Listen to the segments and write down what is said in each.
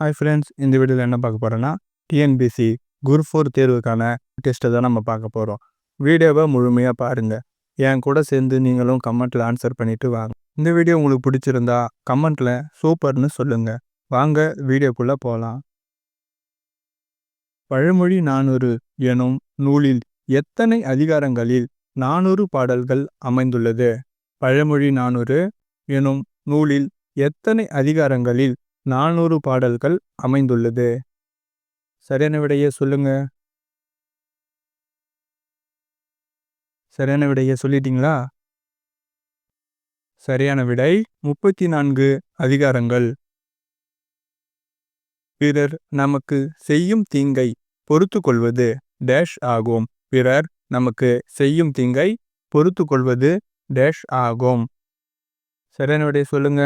Hi friends இந்த வீடியோவில் என்ன பார்க்க போகிறோன்னா டிஎன்பிசி குரூப் ஃபோர் தேர்வுக்கான டெஸ்ட்டை தான் நம்ம பார்க்க போகிறோம் வீடியோவை முழுமையாக பாருங்கள் என் கூட சேர்ந்து நீங்களும் கமெண்ட்டில் ஆன்சர் பண்ணிவிட்டு வாங்க. இந்த வீடியோ உங்களுக்கு பிடிச்சிருந்தா கமெண்ட்டில் சூப்பர்னு சொல்லுங்கள் வாங்க வீடியோக்குள்ளே போகலாம் பழமொழி நானூறு எனும் நூலில் எத்தனை அதிகாரங்களில் நானூறு பாடல்கள் அமைந்துள்ளது? பழமொழி நானூறு எனும் நூலில் எத்தனை அதிகாரங்களில் நானூறு பாடல்கள் அமைந்துள்ளது. சரியான விடையை சொல்லுங்க. சரியான விடையை சொல்லிட்டீங்களா? சரியான விடை முப்பத்தி நான்கு அதிகாரங்கள். பிறர் நமக்கு செய்யும் தீங்கை பொறுத்து கொள்வது டேஷ் ஆகும். பிறர் நமக்கு செய்யும் தீங்கை பொறுத்து கொள்வது டேஷ் ஆகும். சரியான விடையை சொல்லுங்க.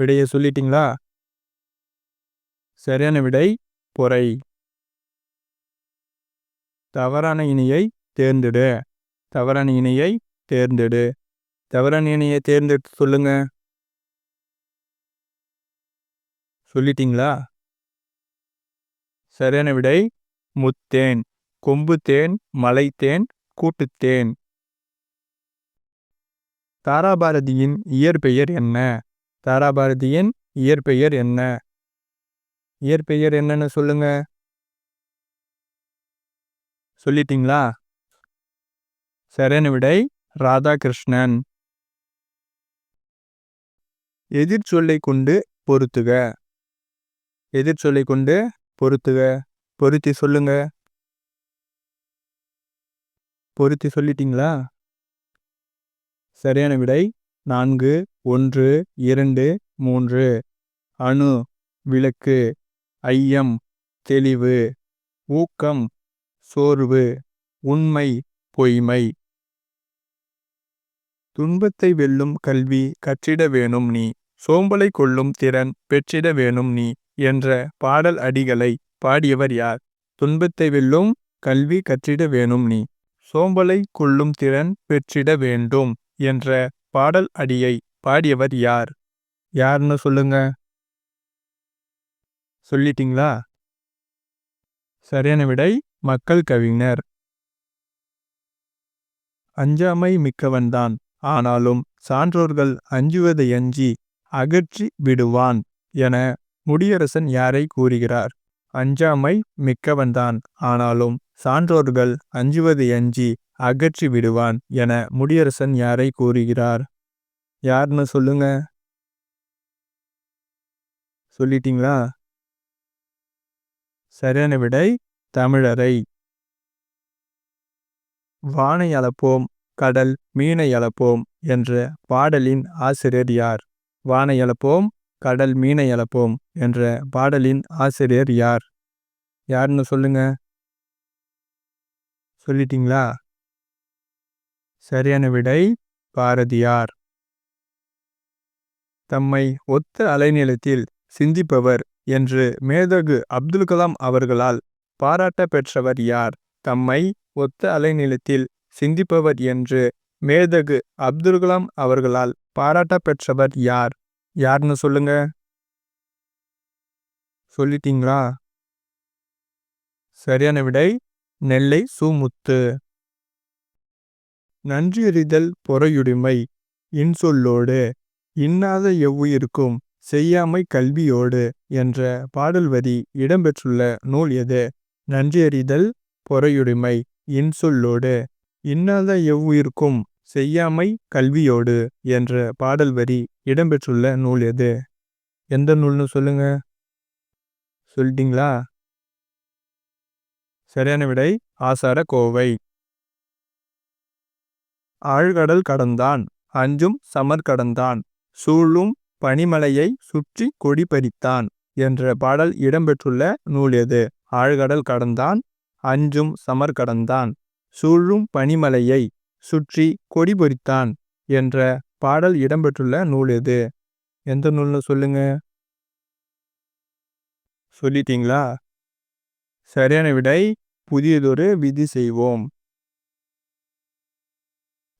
விடையை சொல்லிட்டீங்களா? சரியான விடை பொறை. தவறான இணையை தேர்ந்தெடு. தவறான இணையை தேர்ந்தெடு. தவறான இணையை தேர்ந்தெடுத்து சொல்லுங்க. சொல்லிட்டீங்களா? சரியான விடை முத்தேன். கொம்பு தேன் மலைத்தேன் கூட்டுத்தேன் தாராபாரதியின் இயற்பெயர் என்ன? தாராபாரதியின் இயற்பெயர் என்ன? இயற்பெயர் என்னன்னு சொல்லுங்க. சொல்லிட்டீங்களா? சரியான விடை ராதாகிருஷ்ணன். எதிர்ச்சொல்லை கொண்டு பொருத்துக. எதிர்ச்சொல்லை கொண்டு பொருத்துக. பொருத்தி சொல்லுங்க. பொருத்தி சொல்லிட்டீங்களா? சரியான விடை நான்கு ஒன்று இரண்டு மூன்று. அணு விளக்கு ஐயம் தெளிவு. ஊக்கம் சோர்வு. உண்மை பொய்மை. துன்பத்தை வெல்லும் கல்வி கற்றிட வேணும் நீ. சோம்பலை கொள்ளும் திறன் பெற்றிட வேணும் நீ என்ற பாடல் அடிகளை பாடியவர் யார்? துன்பத்தை வெல்லும் கல்வி கற்றிட வேணும் நீ. சோம்பலை கொள்ளும் திறன் பெற்றிட வேண்டும் என்ற பாடல் அடியை பாடியவர் யார்? யாருன்னு சொல்லுங்க. சொல்லிட்டீங்களா? சரியான விடை மக்கள் கவிஞர். அஞ்சாமை மிக்கவன்தான் ஆனாலும் சான்றோர்கள் அஞ்சுவதை அஞ்சி அகற்றி விடுவான் என முடியரசன் யாரை கூறுகிறார்? அஞ்சாமை மிக்கவன்தான் ஆனாலும் சான்றோர்கள் அஞ்சுவதை அஞ்சி அகற்றி விடுவான் என முடியரசன் யாரை கூறுகிறார்? யாருன்னு சொல்லுங்க. சொல்லிட்டீங்களா? சரியான விடை தமிழரை. வானை அளப்போம் கடல் மீனை அளப்போம் என்ற பாடலின் ஆசிரியர் யார்? வானை அளப்போம் கடல் மீனை அளப்போம் என்ற பாடலின் ஆசிரியர் யார்? யாருன்னு சொல்லுங்க. சொல்லிட்டீங்களா? சரியான விடை பாரதியார். தம்மை ஒத்த அலைநிலத்தில் சிந்திப்பவர் என்று மேதகு அப்துல் கலாம் அவர்களால் பாராட்ட பெற்றவர் யார்? தம்மை ஒத்த அலைநிலத்தில் சிந்திப்பவர் என்று மேதகு அப்துல் கலாம் அவர்களால் பாராட்ட பெற்றவர் யார்? யார்னு சொல்லுங்க. சொல்லிட்டீங்களா? சரியான விடை நெல்லை சுமுத்து. நன்றியறிதல் பொறையுடைமை இன்சொல்லோடு. இன்னாத எவ்வுயிருக்கும் செய்யாமை கல்வியோடு என்ற பாடல் வரி இடம்பெற்றுள்ள நூல் எது? நன்றியறிதல் பொறையுடைமை இன்சொல்லோடு. இன்னாத எவ்வுயிருக்கும் செய்யாமை கல்வியோடு என்ற பாடல் வரி இடம்பெற்றுள்ள நூல் எது? எந்த நூல்னு சொல்லுங்க? சொல்லிட்டீங்களா? சரியான விடை ஆசார கோவை. ஆழ்கடல் கடந்தான் அஞ்சும் சமர் கடந்தான். சூழும் பனிமலையை சுற்றி கொடி பறித்தான் என்ற பாடல் இடம்பெற்றுள்ள நூல் எது? ஆழ்கடல் கடந்தான் அஞ்சும் சமர் கடந்தான். சூழும் பனிமலையை சுற்றி கொடி பொறித்தான் என்ற பாடல் இடம்பெற்றுள்ள நூல் எது? எந்த நூல்னு சொல்லுங்க? சொல்லிட்டீங்களா? சரியான விடை புதியதொரு விதி செய்வோம்.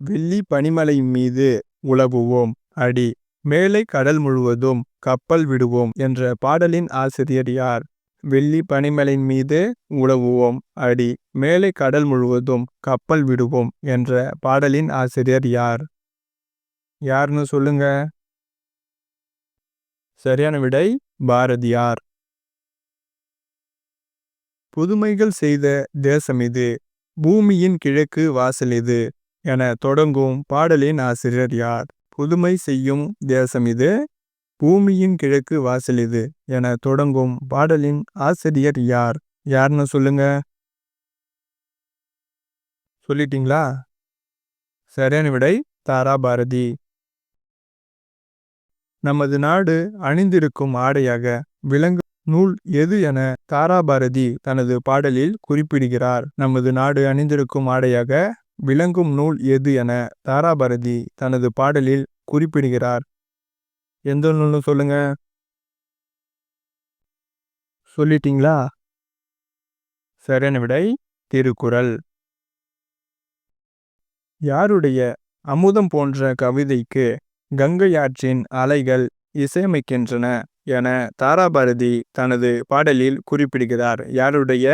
வெள்ளி பனிமலை மீது உலவுவோம். அடி மேலை கடல் முழுவதும் கப்பல் விடுவோம் என்ற பாடலின் ஆசிரியர் யார்? வெள்ளி பனிமலையின் மீது உழவுவோம். அடி மேலை கடல் முழுவதும் கப்பல் விடுவோம் என்ற பாடலின் ஆசிரியர் யார்? யார்னு சொல்லுங்க. சரியான விடை பாரதியார். புதுமைகள் செய்த தேசம் இது. பூமியின் கிழக்கு வாசல் இது என தொடங்கும் பாடலின் ஆசிரியர் யார்? புதுமை செய்யும் தேசம் இது. பூமியின் கிழக்கு வாசல் இது என தொடங்கும் பாடலின் ஆசிரியர் யார்? யாருன்னு சொல்லுங்க. சொல்லிட்டீங்களா? சரியான விடை தாரா பாரதி நமது நாடு அணிந்திருக்கும் ஆடையாக விலங்கு நூல் எது என தாராபாரதி தனது பாடலில் குறிப்பிடுகிறார். நமது நாடு அணிந்திருக்கும் ஆடையாக விளங்கும் நூல் எது என தாராபாரதி தனது பாடலில் குறிப்பிடுகிறார். எந்த நூல்னு சொல்லுங்க? சொல்லிட்டீங்களா? சரியான விடை திருக்குறள். யாருடைய அமுதம் போன்ற கவிதைக்கு கங்கை ஆற்றின் அலைகள் இசையமைக்கின்றன என தாராபாரதி தனது பாடலில் குறிப்பிடுகிறார். யாருடைய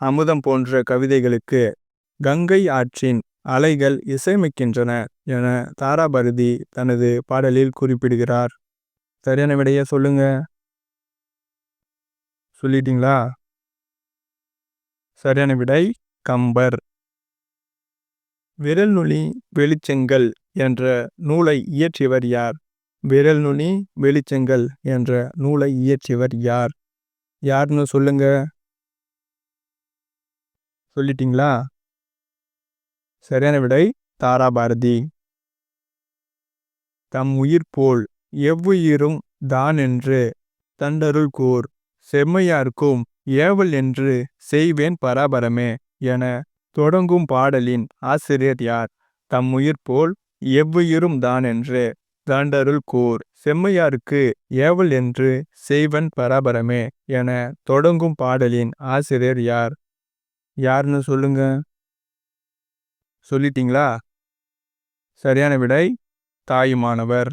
அமுதம் போன்ற கவிதைகளுக்கு கங்கை ஆற்றின் அலைகள் இசையமைக்கின்றன என தாராபரதி தனது பாடலில் குறிப்பிடுகிறார். சரியான விடைய சொல்லுங்க. சொல்லிட்டீங்களா? சரியான விடை கம்பர். விரல் நுனி வெளிச்செங்கல் என்ற நூலை இயற்றியவர் யார்? விரல் நுனி வெளிச்செங்கல் என்ற நூலை இயற்றியவர் யார்? யார்னு சொல்லுங்க. சொல்லிட்டீங்களா? சரியான விடை தாராபாரதி. தம் உயிர் போல் எவ்வுயிரும் தான் என்று தண்டருள் கூர். செம்மையார்க்கும் ஏவல் என்று செய்வேன் பராபரமே என தொடங்கும் பாடலின் ஆசிரியர் யார்? தம் உயிர் போல் எவ்வுயிரும் தான் என்று தாண்டருள் கூர். செம்மையாருக்கு ஏவல் என்று செய்வன் பராபரமே என தொடங்கும் பாடலின் ஆசிரியர் யார்? யாருன்னு சொல்லுங்க. சொல்லிட்டீங்களா? சரியான விடை தாயுமானவர்.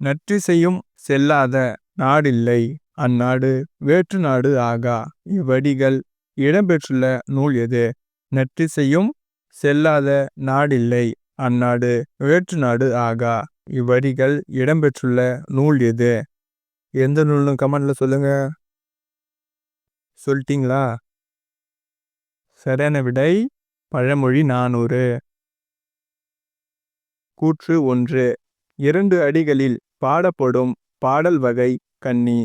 நற்றிசையும் செல்லாத நாடில்லை அந்நாடு வேற்று நாடு ஆகா. இவ்வடிகள் இடம்பெற்றுள்ள நூல் எது? நற்றி செய்யும் செல்லாத நாடில்லை அந்நாடு வேற்று நாடு ஆகா. இவ்வரிகள் இடம்பெற்றுள்ள நூல் எது? எந்த நூல்னு கமெண்ட்ல சொல்லுங்க. சொல்லிட்டீங்களா? சரியான விடை பழமொழி நானூறு. கூற்று ஒன்று. இரண்டு அடிகளில் பாடப்படும் பாடல் வகை கன்னி.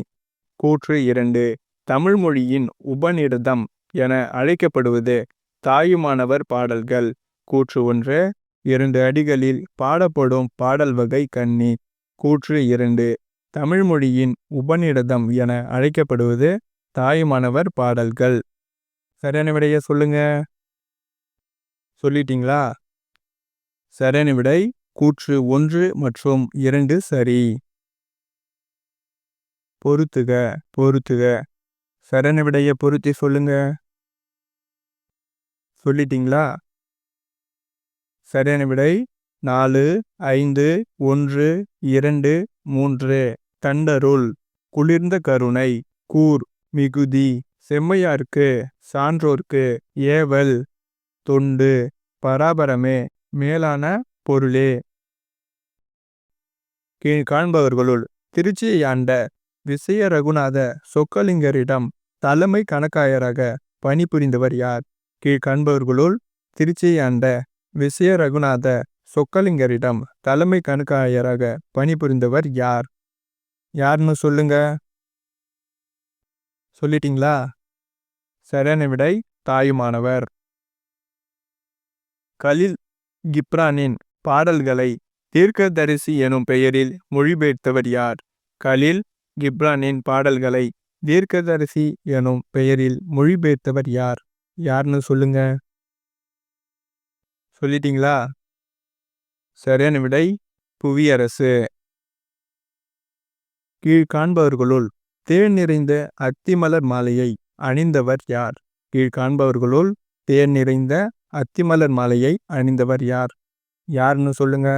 கூற்று இரண்டு. தமிழ்மொழியின் உபநிடதம் என அழைக்கப்படுவது தாயுமானவர் பாடல்கள். கூற்று ஒன்று. இரண்டு அடிகளில் பாடப்படும் பாடல் வகை கன்னி. கூற்று இரண்டு. தமிழ்மொழியின் உபநிடதம் என அழைக்கப்படுவது தாயுமானவர் பாடல்கள். சரியான விடைய சொல்லுங்க. சொல்லிட்டீங்களா? சரியான விடை கூற்று ஒன்று மற்றும் இரண்டு சரி. பொருத்துக பொருத்துக சரியான விடையை பொருத்தி சொல்லுங்க. சொல்லிட்டீங்களா? சரியான விடை நாலு ஐந்து ஒன்று இரண்டு மூன்று. தண்டருள் குளிர்ந்த கருணை கூர் மிகுதி. செம்மையார்க்கு சான்றோர்க்கு ஏவல் தொண்டு. பராபரமே மேலான பொருளே. கீழ் காண்பவர்களுள் திருச்சியை ஆண்ட விசய ரகுநாத சொக்கலிங்கரிடம் தலைமை கணக்காயராக பணிபுரிந்தவர் யார்? கீழ் காண்பவர்களுள் திருச்சியை ஆண்ட விசய ரகுநாத சொக்கலிங்கரிடம் தலைமை கணக்காயராக பணிபுரிந்தவர் யார்? யார்னு சொல்லுங்க. சொல்லிட்டீங்களா? சரியான விடை தாயுமானவர். கலில் கிப்ரானின் பாடல்களை தீர்க்கதரிசி எனும் பெயரில் மொழிபெயர்த்தவர் யார்? கலில் கிப்ரானின் பாடல்களை தீர்க்கதரிசி எனும் பெயரில் மொழிபெயர்த்தவர் யார்? யாருன்னு சொல்லுங்க. சொல்லிட்டீங்களா? சரியான விடை புவியரசு. கீழ்காண்பவர்களுள் தேன் நிறைந்த அத்திமலர் மாலையை அணிந்தவர் யார்? கீழ்காண்பவர்களுள் தேன் நிறைந்த அத்திமலர் மாலையை அணிந்தவர் யார்? யாருன்னு சொல்லுங்க.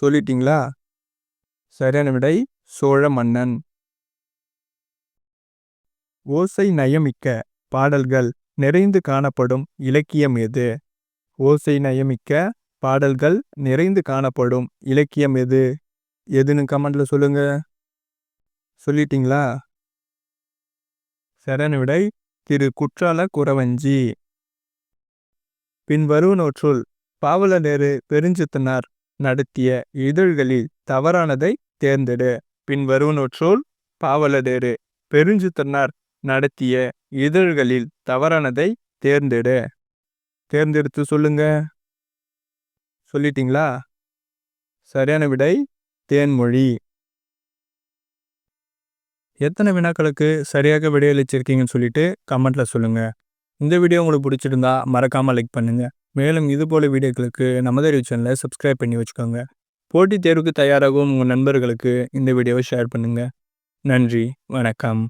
சொல்லிட்டீங்களா? சரியான விடை சோழ மன்னன். ஓசை நயமிக்க பாடல்கள் நிறைந்து காணப்படும் இலக்கியம் எது? ஓசை நயமிக்க பாடல்கள் நிறைந்து காணப்படும் இலக்கியம் எது? எதுன்னு கமெண்ட்ல சொல்லுங்க. சொல்லிட்டீங்களா? சரணவிடை விடை திரு குற்றால குறவஞ்சி. பின்வருவனவற்றுள் பாவலரேறு பெருஞ்சித்தனார் நடத்திய இதழ்களில் தவறானதை தேர்ந்தெடு. பின்வருவனவற்றுள் பாவலரேறு பெருஞ்சித்தனார் நடத்திய இதழ்களில் தவறானதை தேர்ந்தெடு. தேர்ந்தெடுத்து சொல்லுங்க. சொல்லிட்டீங்களா? சரியான விடை தேன்மொழி. எத்தனை வினாக்களுக்கு சரியாக விடையளிச்சிருக்கீங்கன்னு சொல்லிட்டு கமெண்ட்ல சொல்லுங்கள் இந்த வீடியோ உங்களுக்கு பிடிச்சிருந்தா மறக்காமல் லைக் பண்ணுங்கள் மேலும் இது போல வீடியோக்களுக்கு நமது சேனலை சப்ஸ்கிரைப் பண்ணி வச்சுக்கோங்க. போட்டித் தேர்வுக்கு தயாராகும் உங்கள் நண்பர்களுக்கு இந்த வீடியோவை ஷேர் பண்ணுங்கள் நன்றி வணக்கம்.